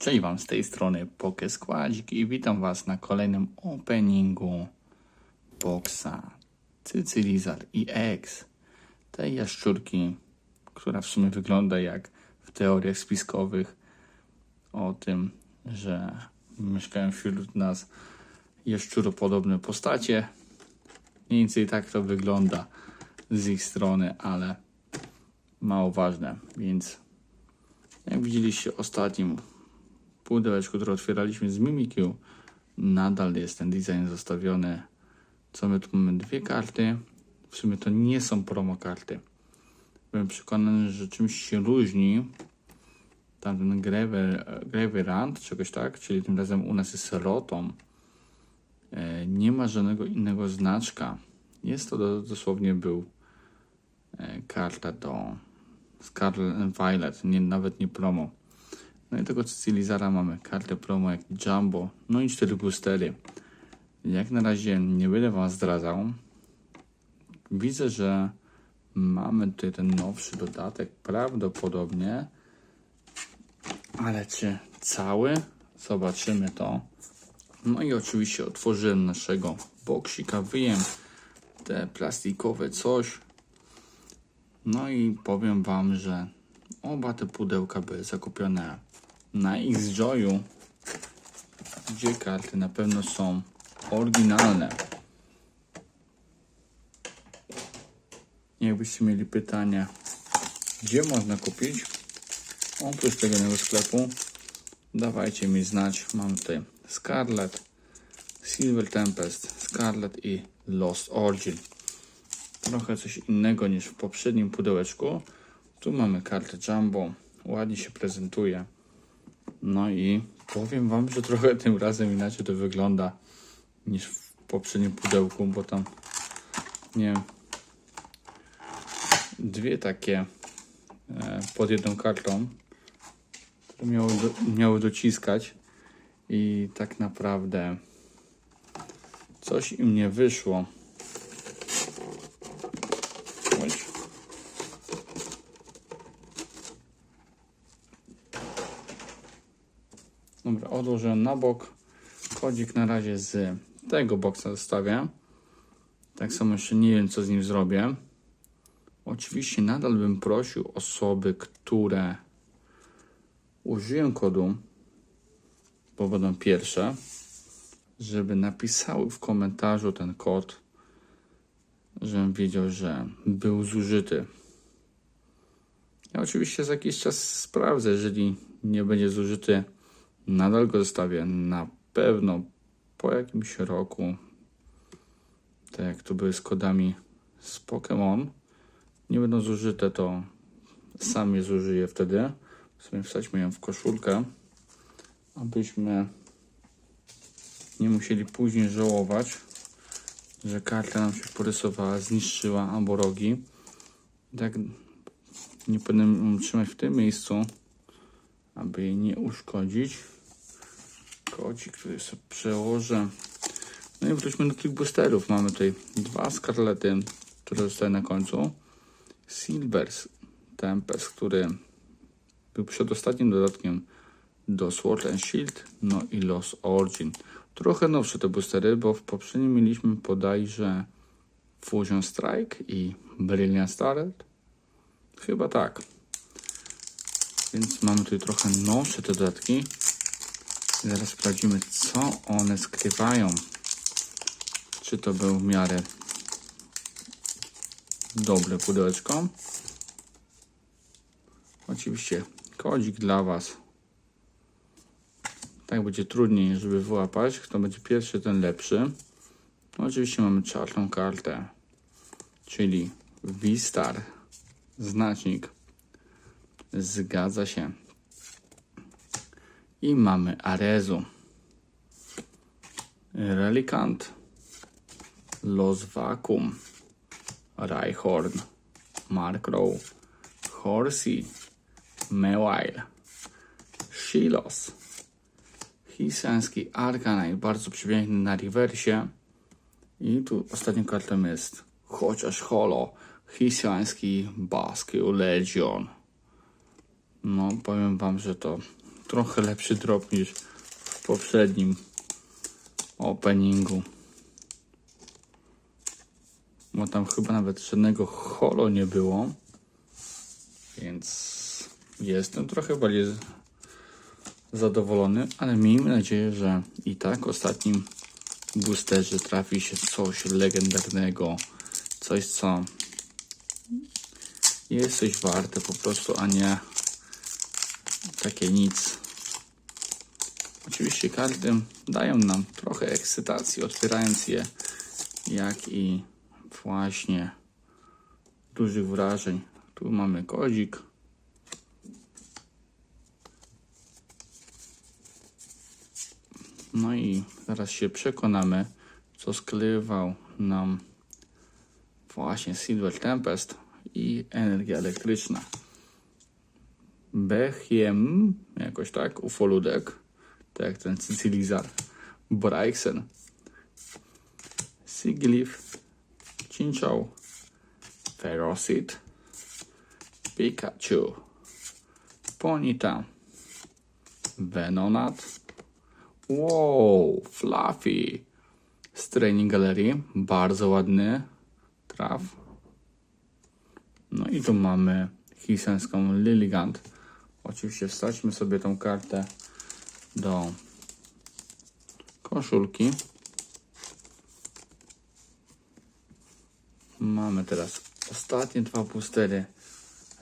Cześć Wam z tej strony Pokeskładzik i witam Was na kolejnym openingu boxa Cycylizar i X. Tej jaszczurki, która w sumie wygląda jak w teoriach spiskowych o tym, że mieszkają wśród nas jaszczuropodobne postacie. Mniej więcej tak to wygląda z ich strony, ale mało ważne, więc jak widzieliście ostatnim pudełeczku, które otwieraliśmy z Mimikyu, nadal jest ten design zostawiony. Co my tu mamy? Dwie karty. W sumie to nie są promo karty. Byłem przekonany, że czymś się różni. Tamten Graver, Graverant, czegoś tak, czyli tym razem u nas jest Rotom. E, nie ma żadnego innego znaczka. Jest to do, dosłownie był e, karta do Scarlet Violet, nie, nawet nie promo. No i tego Cycylizara mamy kartę promo jak Jumbo, no i cztery boostery. Jak na razie nie będę Wam zdradzał. Widzę, że mamy tutaj ten nowszy dodatek prawdopodobnie, ale czy cały? Zobaczymy to. No i oczywiście otworzyłem naszego boksika, wyjem te plastikowe coś. No i powiem Wam, że oba te pudełka były zakupione na X-Joyu, gdzie karty na pewno są oryginalne. Jakbyście mieli pytania, gdzie można kupić, oprócz tego innego sklepu, dawajcie mi znać. Mam tutaj Scarlet, Silver Tempest, Scarlet i Lost Origin. Trochę coś innego niż w poprzednim pudełeczku. Tu mamy kartę Jumbo, ładnie się prezentuje. No i powiem Wam, że trochę tym razem inaczej to wygląda niż w poprzednim pudełku, bo tam nie wiem, dwie takie e, pod jedną kartą, które miały, do, miały dociskać i tak naprawdę coś im nie wyszło. Dobra, odłożyłem na bok. Kodzik na razie z tego boksa zostawię. Tak samo jeszcze nie wiem, co z nim zrobię. Oczywiście nadal bym prosił osoby, które użyją kodu, bo będą pierwsze, żeby napisały w komentarzu ten kod, żebym wiedział, że był zużyty. Ja oczywiście za jakiś czas sprawdzę, jeżeli nie będzie zużyty, nadal go zostawię. Na pewno po jakimś roku, tak jak to były z kodami z Pokémon, nie będą zużyte, to sam je zużyję wtedy. Sobie wsadźmy ją w koszulkę, abyśmy nie musieli później żałować, że karta nam się porysowała, zniszczyła albo rogi. Tak nie powinienem trzymać w tym miejscu, aby jej nie uszkodzić. Kodzik, który sobie przełożę. No i wróćmy do tych boosterów. Mamy tutaj dwa skarlety, które zostały na końcu. Silvers Tempest, który był przedostatnim dodatkiem do Sword and Shield, no i Lost Origin. Trochę nowsze te boostery, bo w poprzednim mieliśmy podajże Fusion Strike i Brilliant Starlet. Chyba tak. Więc mamy tutaj trochę nowsze te dodatki. Zaraz sprawdzimy, co one skrywają. Czy to był w miarę dobre pudełeczko. Oczywiście kodzik dla Was. Tak będzie trudniej, żeby wyłapać. Kto będzie pierwszy, ten lepszy. No, oczywiście mamy czarną kartę, czyli V-Star. Znacznik. Zgadza się. I mamy Arezu. Relikant. Los Vacuum. Rhyhorn. Markrow. Horsey. Mewile. Shilos. Hisański Arcanine, bardzo przepiękny na rewersie. I tu ostatnią kartą jest chociaż holo. Hisański Basque Legion. No, powiem wam, że to trochę lepszy drop niż w poprzednim openingu. Bo tam chyba nawet żadnego holo nie było. Więc jestem trochę bardziej zadowolony, ale miejmy nadzieję, że i tak ostatnim boosterze trafi się coś legendarnego. Coś, co jest coś warte po prostu, a nie takie nic. Oczywiście karty dają nam trochę ekscytacji, otwierając je, jak i właśnie dużych wrażeń. Tu mamy kodzik. No i zaraz się przekonamy, co skrywał nam właśnie Silver Tempest i energia elektryczna. Bechiem, jakoś tak, ufoludek, tak jak ten Cycilizar, Braixen, Siglif, Chinchou, Ferocit, Pikachu, Ponita, Venonat, wow, Fluffy, z Training Gallery, bardzo ładny traf. No i tu mamy hisenską Lilligant. Oczywiście wstaćmy sobie tą kartę do koszulki. Mamy teraz ostatnie dwa boostery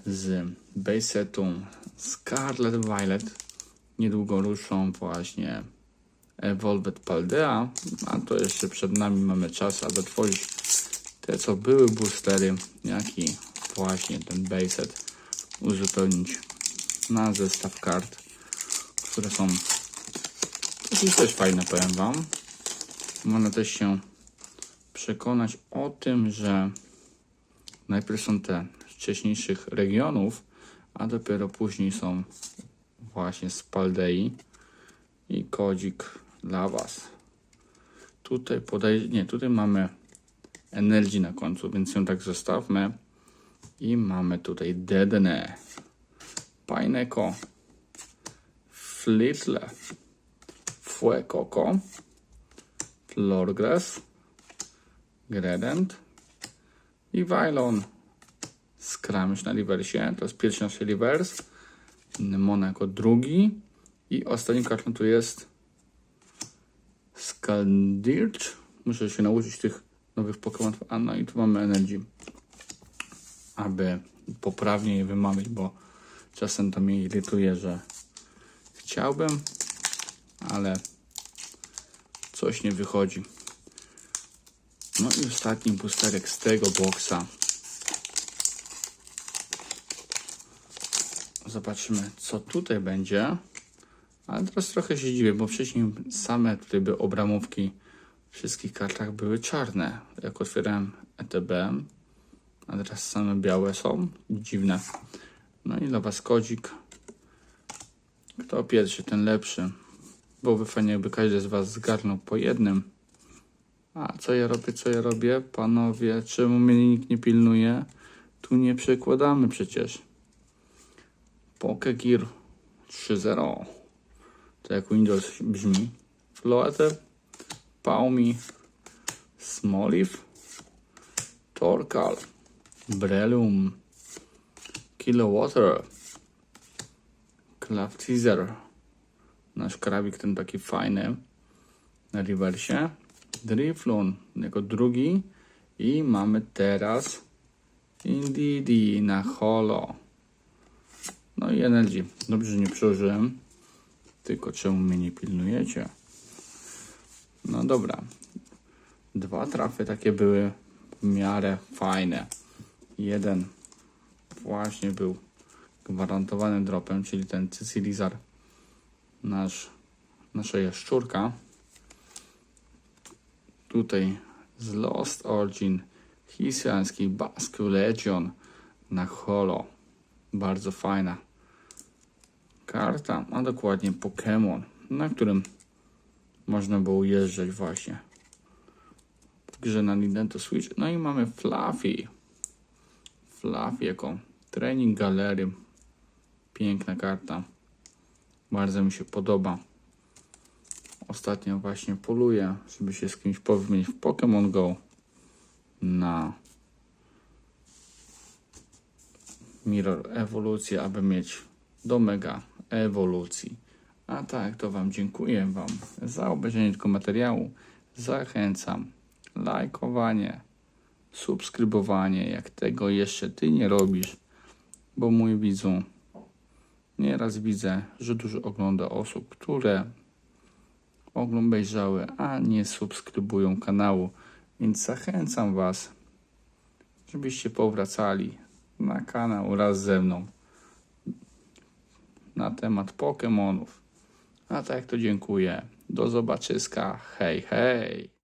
z base setu Scarlet Violet. Niedługo ruszą właśnie Evolved Paldea, a to jeszcze przed nami mamy czas, aby tworzyć te, co były boostery, jak i właśnie ten base set uzupełnić na zestaw kart, które są dosyć też fajne, powiem Wam. Można też się przekonać o tym, że najpierw są te z wcześniejszych regionów, a dopiero później są właśnie z Paldei i kodzik dla Was. Tutaj podaj... nie, tutaj mamy energii na końcu, więc ją tak zostawmy. I mamy tutaj Dedene, Pineco, Flitle, Fuecoco, Florgrass, Gredent i Vylon. Skramyś na rewersie, to jest pierwszy nasz rewers. Nemona jako drugi. I ostatnim kartą tu jest Skaldirch. Muszę się nauczyć tych nowych Pokémon. A no i tu mamy Energy. Aby poprawnie je wymawiać, bo czasem to mnie irytuje, że chciałbym, ale coś nie wychodzi. No i ostatni boosterek z tego boksa. Zobaczymy, co tutaj będzie. Ale teraz trochę się dziwię, bo wcześniej same tutaj były obramówki w wszystkich kartach były czarne. Jak otwierałem ETB, a teraz same białe są. Dziwne. No i dla Was kodzik. Kto pierwszy, ten lepszy. Byłoby fajnie, jakby każdy z Was zgarnął po jednym. A co ja robię, co ja robię? Panowie, czemu mnie nikt nie pilnuje? Tu nie przekładamy przecież. Pokegear 3.0. To jak Windows brzmi. Floater, Paumi, Smoliv, Torkal, Brelum, Kilowater, Club Teaser. Nasz krawik ten taki fajny na rewersie. Driflon jako drugi. I mamy teraz Indeedee na holo. No i Energy. Dobrze, że nie przełożyłem. Tylko czemu mnie nie pilnujecie? No dobra. Dwa trafy takie były w miarę fajne. Jeden właśnie był gwarantowanym dropem, czyli ten Cycilizar, nasz, nasza jaszczurka. Tutaj z Lost Origin hiszpański Basque Legion na holo. Bardzo fajna karta, a dokładnie Pokémon, na którym można było jeżdżać właśnie w grze na Nintendo Switch. No i mamy Fluffy. Fluffy jako trening galery. Piękna karta. Bardzo mi się podoba. Ostatnio właśnie poluję, żeby się z kimś powymienić w Pokémon Go na Mirror ewolucję, aby mieć do mega ewolucji. A tak, to Wam dziękuję Wam za obejrzenie tego materiału. Zachęcam. Lajkowanie, subskrybowanie, jak tego jeszcze Ty nie robisz, bo mój widzu, nieraz widzę, że dużo ogląda osób, które obejrzały, a nie subskrybują kanału, więc zachęcam Was, żebyście powracali na kanał raz ze mną na temat Pokémonów. A tak to dziękuję. Do zobaczyska. Hej, hej.